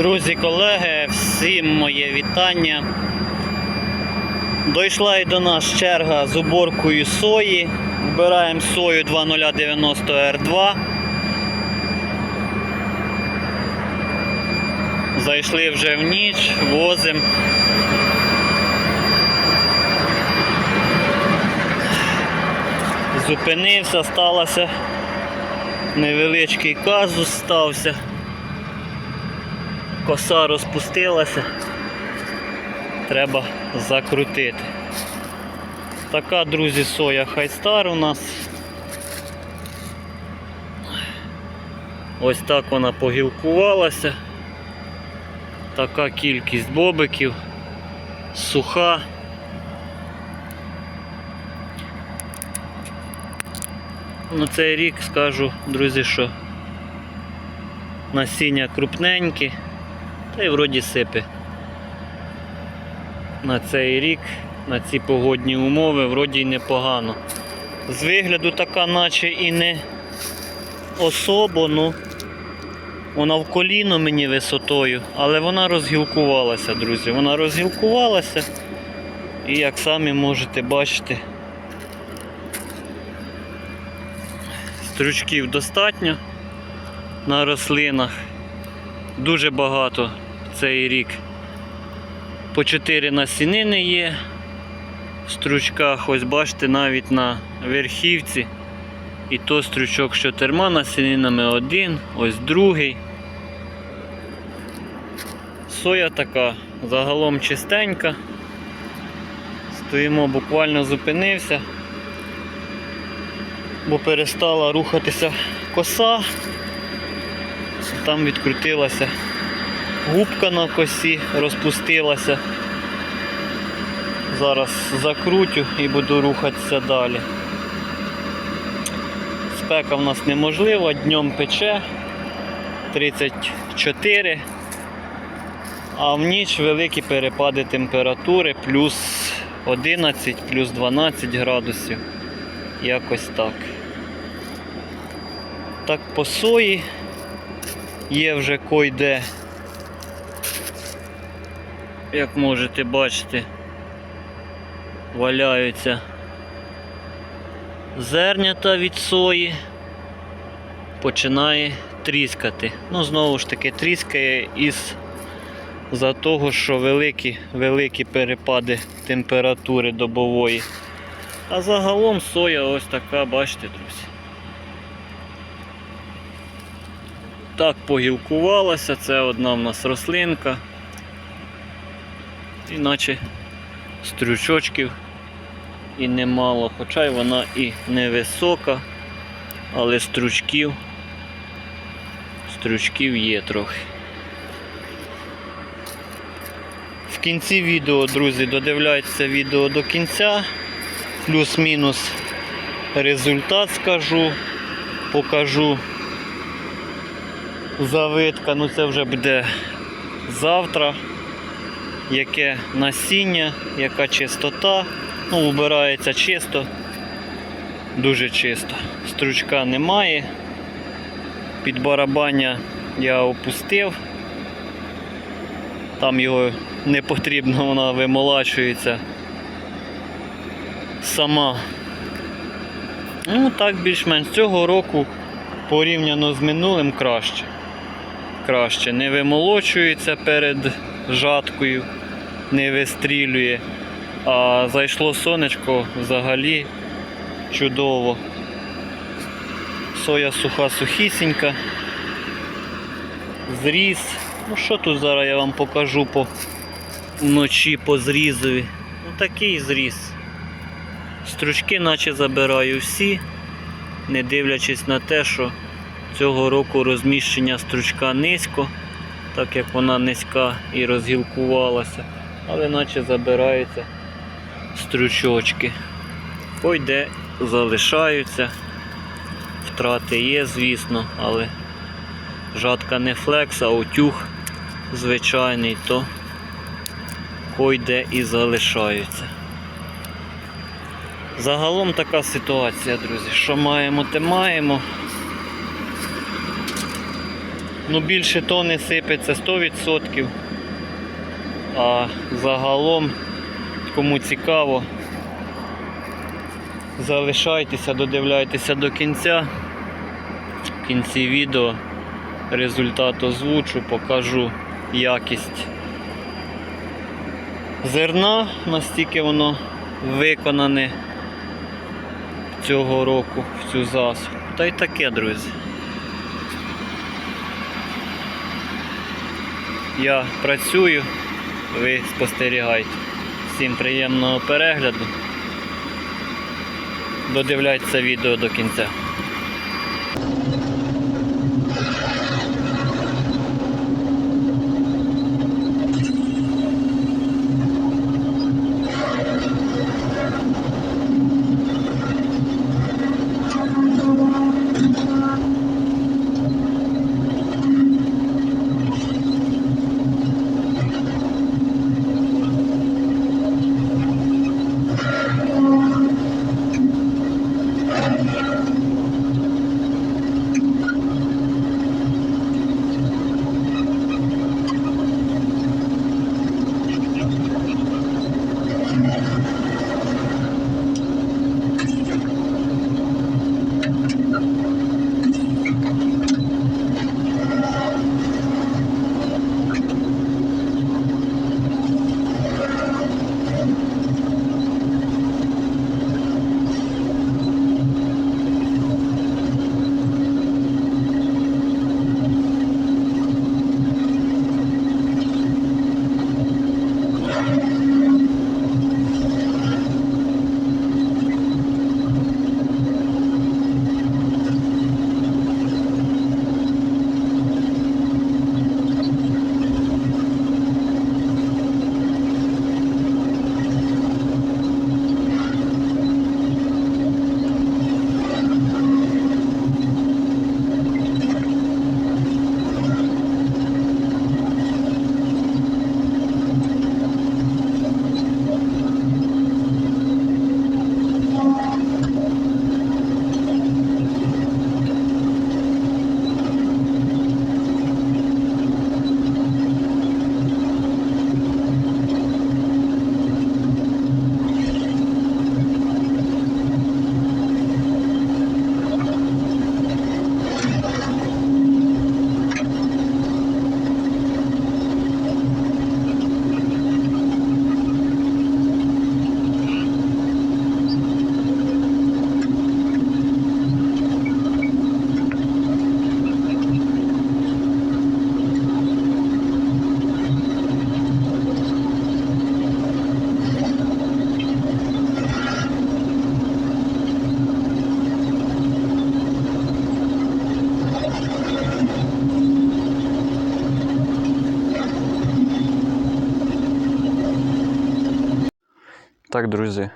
Друзі, колеги, всім моє вітання. Дійшла і до нас черга з уборкою сої. Вбираємо сою 2090 R2. Зайшли вже в ніч, возимо. Зупинився, сталося. Невеличкий казус стався. Коса розпустилася. Треба закрутити. Така, друзі, соя хайстар у нас. Ось так вона погілкувалася. Така кількість бобиків, суха. Ну цей рік скажу, друзі, що насіння крупненькі, та й вроді сипи. На цей рік, на ці погодні умови, вроді й непогано. З вигляду така, наче і не особо, ну вона в коліно мені висотою, але вона розгілкувалася, друзі. Вона розгілкувалася. І як самі можете бачити, стручків достатньо на рослинах. Дуже багато цей рік. По 4 насінини є в стручках, ось бачите, навіть на верхівці. І то стручок, що терма насінинами один, ось другий. Соя така, загалом чистенька. Стоїмо, буквально зупинився, бо перестала рухатися коса. Там відкрутилася губка на косі, розпустилася. Зараз закрутю і буду рухатися далі. Спека в нас неможлива, днем пече 34, а в ніч великі перепади температури плюс 11, плюс 12 градусів. Якось так. Так по сої є вже койде, як можете бачити, валяються зернята від сої, починає тріскати. Ну, знову ж таки, тріскає із за того, що великі, великі перепади температури добової. А загалом соя ось така, бачите, друзі. Так погілкувалася, це одна в нас рослинка. Іначе стрючочків і немало, хоча й вона і невисока, але стручків, стручків є трохи. В кінці відео, друзі, додивляйтеся відео до кінця, плюс-мінус результат скажу, покажу. Завитка, ну це вже буде завтра, яке насіння, яка чистота. Ну, вбирається чисто, дуже чисто. Стручка немає. Під барабання я опустив. Там його не потрібно, вона вимолачується сама. Ну так більш-менш цього року порівняно з минулим краще. Краще. Не вимолочується перед жаткою, не вистрілює. А зайшло сонечко взагалі чудово. Соя суха сухісінька. Зріз. Ну що тут зараз я вам покажу по вночі по зрізові. Ну такий зріз. Стручки наче забираю всі, не дивлячись на те, що цього року розміщення стручка низько, так як вона низька і розгілкувалася, але наче забираються стручочки. Ой де залишаються. Втрати є, звісно, але жатка не флекс, а утюг звичайний, то хой де і залишаються. Загалом така ситуація, друзі. Що маємо, те маємо. Ну, більше тони сипеться 100%. А загалом, кому цікаво, залишайтеся, додивляйтеся до кінця. В кінці відео результат озвучу, покажу якість зерна, настільки воно виконане цього року в цю засуху. Та й таке, друзі. Я працюю, ви спостерігайте. Всім приємного перегляду. Додивляйтеся відео до кінця. Так, друзі,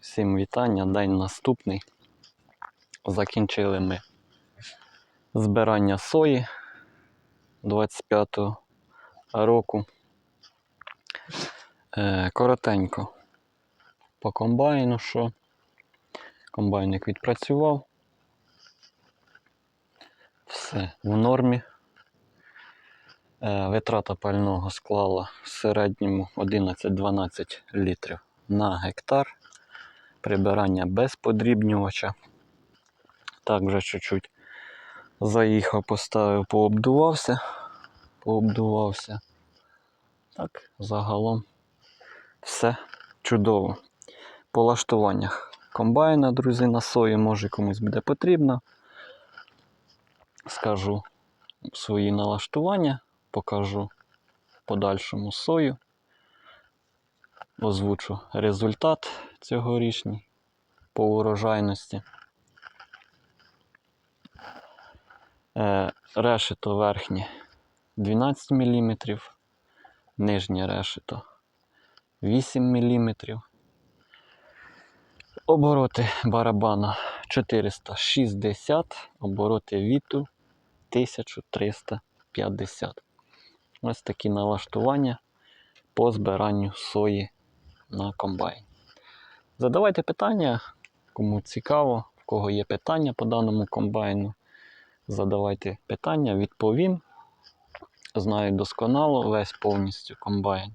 всім вітання. День наступний. Закінчили ми збирання сої 25-го року. Е, коротенько по комбайну, що комбайник відпрацював. Все в нормі. Е, витрата пального склала в середньому 11-12 літрів на гектар. Прибирання без подрібнювача. Так, вже чуть-чуть заїхав, поставив, пообдувався. Пообдувався. Так, загалом все чудово. По лаштуваннях комбайна, друзі, на сої, може комусь буде потрібно. Скажу свої налаштування, покажу подальшому сою озвучу результат цьогорічний по урожайності. Е, решето верхнє 12 мм, нижнє решето 8 мм. Обороти барабана 460, обороти віту 1350. Ось такі налаштування по збиранню сої на комбайн. Задавайте питання, кому цікаво, в кого є питання по даному комбайну. Задавайте питання, відповім. знають досконало, весь повністю комбайн.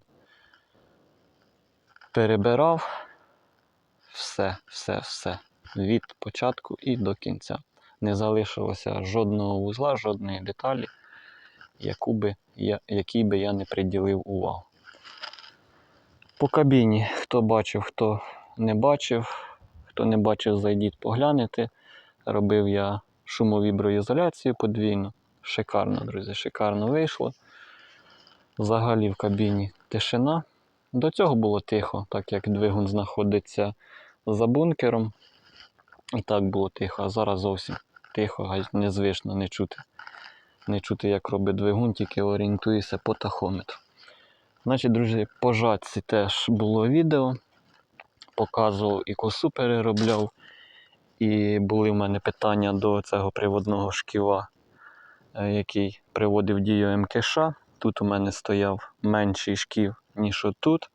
Перебирав все, все, все. Від початку і до кінця. Не залишилося жодного вузла, жодної деталі, яку би я, якій би я не приділив увагу. По кабіні, хто бачив, хто не бачив, хто не бачив, зайдіть поглянете. Робив я шумовіброізоляцію подвійну. Шикарно, друзі, шикарно вийшло. Взагалі в кабіні тишина. До цього було тихо, так як двигун знаходиться за бункером. І так було тихо, а зараз зовсім тихо, незвично не чути. Не чути, як робить двигун, тільки орієнтуюся по тахометру. Значить, друзі, по жатці теж було відео. Показував і косу переробляв. І були в мене питання до цього приводного шківа, е, який приводив дію МКШ. Тут у мене стояв менший шків, ніж отут.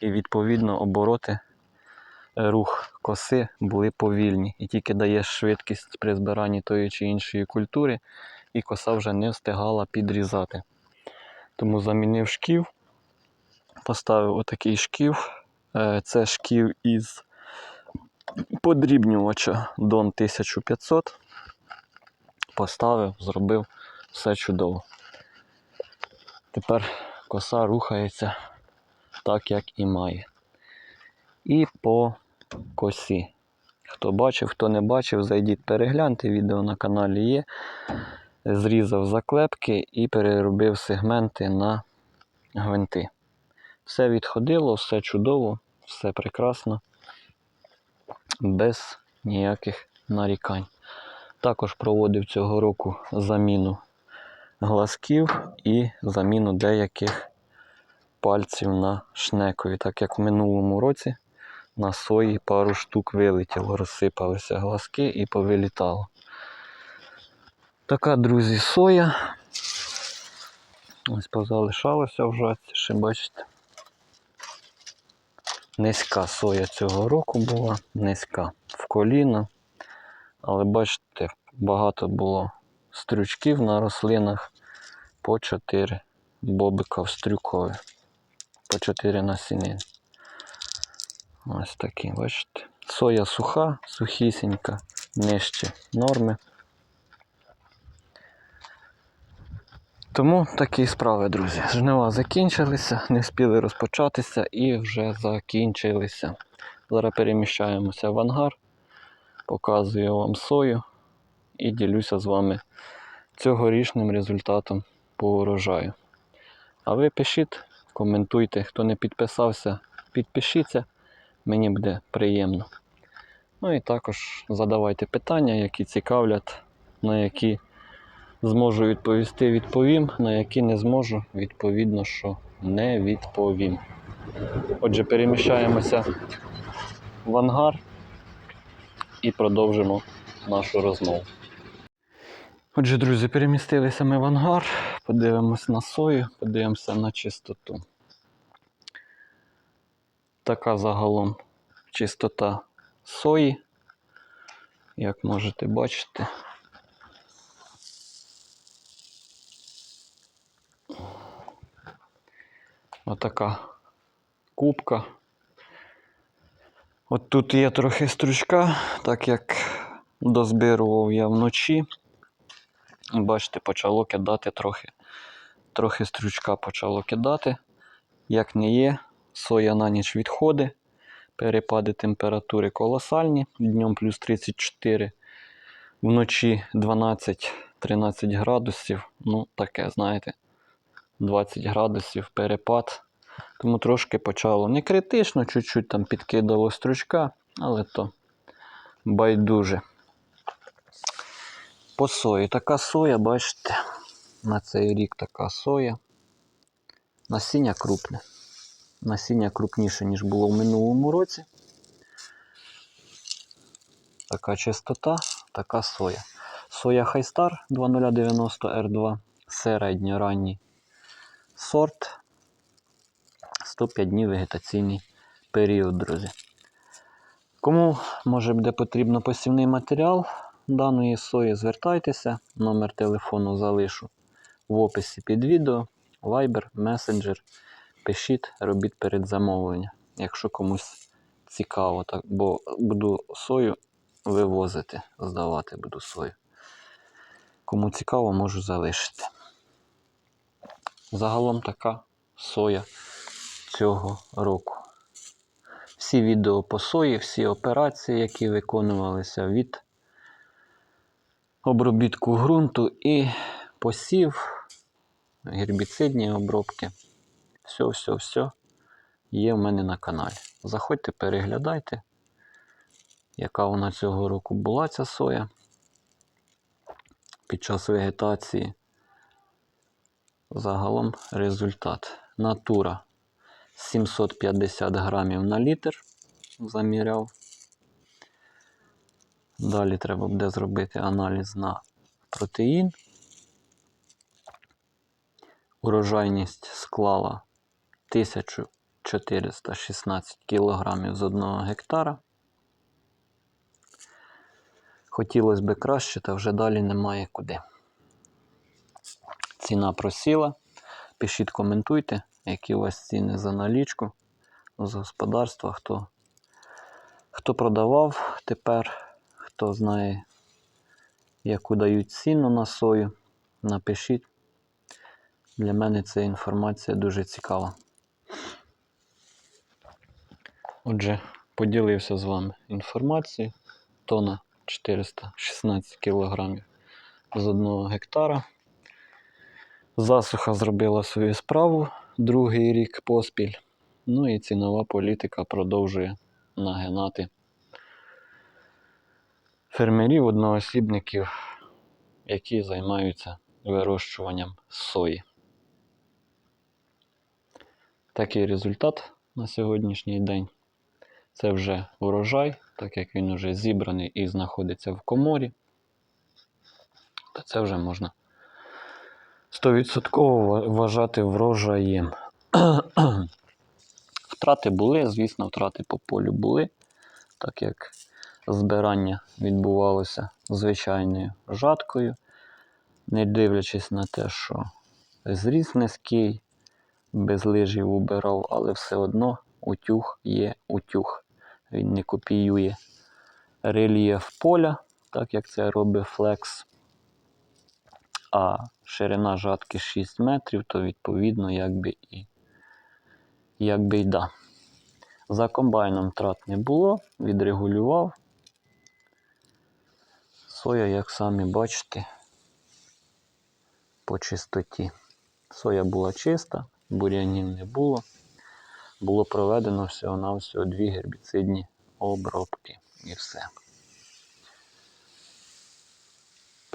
І відповідно обороти, е, рух коси були повільні. І тільки даєш швидкість при збиранні тої чи іншої культури, і коса вже не встигала підрізати. Тому замінив шків, поставив отакий шків. Е, Це шків із подрібнювача Дон 1500. Поставив, зробив все чудово. Тепер коса рухається так, як і має. І по косі. Хто бачив, хто не бачив, зайдіть перегляньте, відео на каналі є. Зрізав заклепки і переробив сегменти на гвинти. Все відходило, все чудово, все прекрасно без ніяких нарікань. Також проводив цього року заміну глазків і заміну деяких пальців на шнекові, так як в минулому році на сої пару штук вилетіло, розсипалися глазки і повилітало. Така, друзі, соя. Ось позалишалося в жатці, ще бачите. Низька соя цього року була, низька в коліно. Але бачите, багато було стрючків на рослинах по 4 бобика в стрюкові. По 4 насінини. Ось такі, бачите. Соя суха, сухісінька, нижче норми. Тому такі справи, друзі. Жнива закінчилися, не встигли розпочатися і вже закінчилися. Зараз переміщаємося в ангар, показую вам сою і ділюся з вами цьогорічним результатом по урожаю. А ви пишіть, коментуйте, хто не підписався, підпишіться, мені буде приємно. Ну і також задавайте питання, які цікавлять, на які зможу відповісти, відповім, на які не зможу, відповідно, що не відповім. Отже, переміщаємося в ангар і продовжимо нашу розмову. Отже, друзі, перемістилися ми в ангар, подивимось на сою, подивимося на чистоту. Така загалом чистота сої, як можете бачити. Отака кубка. От тут є трохи стручка, так як дозбирував я вночі. Бачите, почало кидати трохи. Трохи стручка почало кидати. Як не є, соя на ніч відходить. Перепади температури колосальні. Днем плюс 34, вночі 12-13 градусів. Ну, таке, знаєте. 20 градусів перепад. Тому трошки почало не критично, чуть-чуть там підкидало стручка, але то байдуже. По сої. Така соя, бачите, на цей рік така соя. Насіння крупне. Насіння крупніше, ніж було в минулому році. Така чистота, така соя. Соя Хайстар 2090 R2. Середньоранній сорт. 105 днів вегетаційний період, друзі. Кому може буде потрібно посівний матеріал даної сої, звертайтеся, номер телефону залишу в описі під відео. Viber, Messenger. Пишіть, робіть передзамовлення, якщо комусь цікаво, так, бо буду сою вивозити, здавати буду сою. Кому цікаво, можу залишити. Загалом така соя цього року. Всі відео по сої, всі операції, які виконувалися від обробітку ґрунту і посів, гербіцидні обробки. Все, все, все є в мене на каналі. Заходьте, переглядайте, яка вона цього року була ця соя під час вегетації. Загалом результат. Натура 750 грамів на літр заміряв. Далі треба буде зробити аналіз на протеїн. Урожайність склала 1416 кг з 1 гектара. Хотілося б краще, та вже далі немає куди. Ціна просіла. Пишіть, коментуйте, які у вас ціни за налічку з господарства, хто, хто продавав тепер, хто знає, яку дають ціну на сою. Напишіть. Для мене ця інформація дуже цікава. Отже, поділився з вами інформацією. Тона 416 кг з 1 гектара. Засуха зробила свою справу другий рік поспіль. Ну і цінова політика продовжує нагинати фермерів, одноосібників, які займаються вирощуванням сої. Такий результат на сьогоднішній день. Це вже урожай, так як він вже зібраний і знаходиться в коморі, то це вже можна 100% вважати врожаєм. Втрати були, звісно, втрати по полю були, так як збирання відбувалося звичайною жаткою, не дивлячись на те, що зріс низький, без лижів убирав, але все одно утюг є утюг. Він не копіює рельєф поля, так як це робить флекс. А ширина жатки 6 метрів, то відповідно якби і якби й да. За комбайном трат не було, відрегулював. Соя, як самі бачите, по чистоті. Соя була чиста, бур'янів не було. Було проведено всього-навсього дві гербіцидні обробки і все.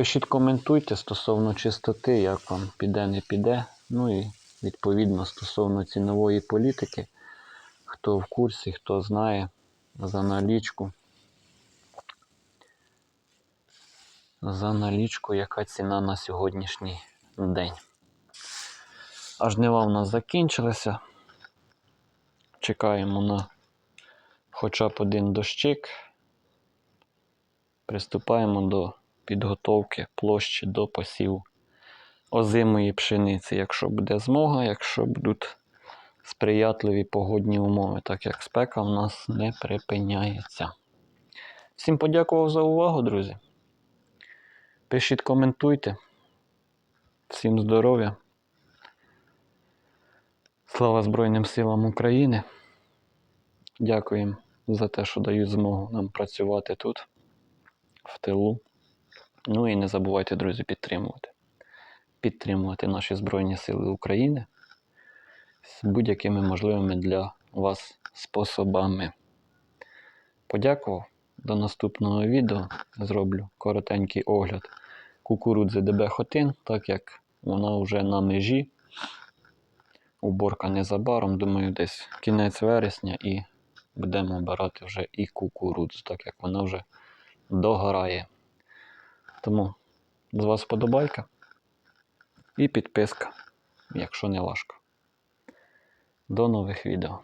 Пишіть, коментуйте стосовно чистоти, як вам піде, не піде. Ну і відповідно стосовно цінової політики, хто в курсі, хто знає за налічку. За налічку, яка ціна на сьогоднішній день. А жнива в нас закінчилися. Чекаємо на хоча б один дощик. Приступаємо до підготовки площі до посіву озимої пшениці, якщо буде змога, якщо будуть сприятливі погодні умови, так як спека в нас не припиняється. Всім подякував за увагу, друзі. Пишіть, коментуйте. Всім здоров'я. Слава Збройним силам України. Дякуємо за те, що дають змогу нам працювати тут, в тилу. Ну і не забувайте, друзі, підтримувати. Підтримувати наші Збройні Сили України з будь-якими можливими для вас способами. Подякував. До наступного відео зроблю коротенький огляд кукурудзи ДБ Хотин, так як вона вже на межі. Уборка незабаром, думаю, десь кінець вересня і будемо обирати вже і кукурудзу, так як вона вже догорає. Тому з вас подобайка і підписка, якщо не важко. До нових відео.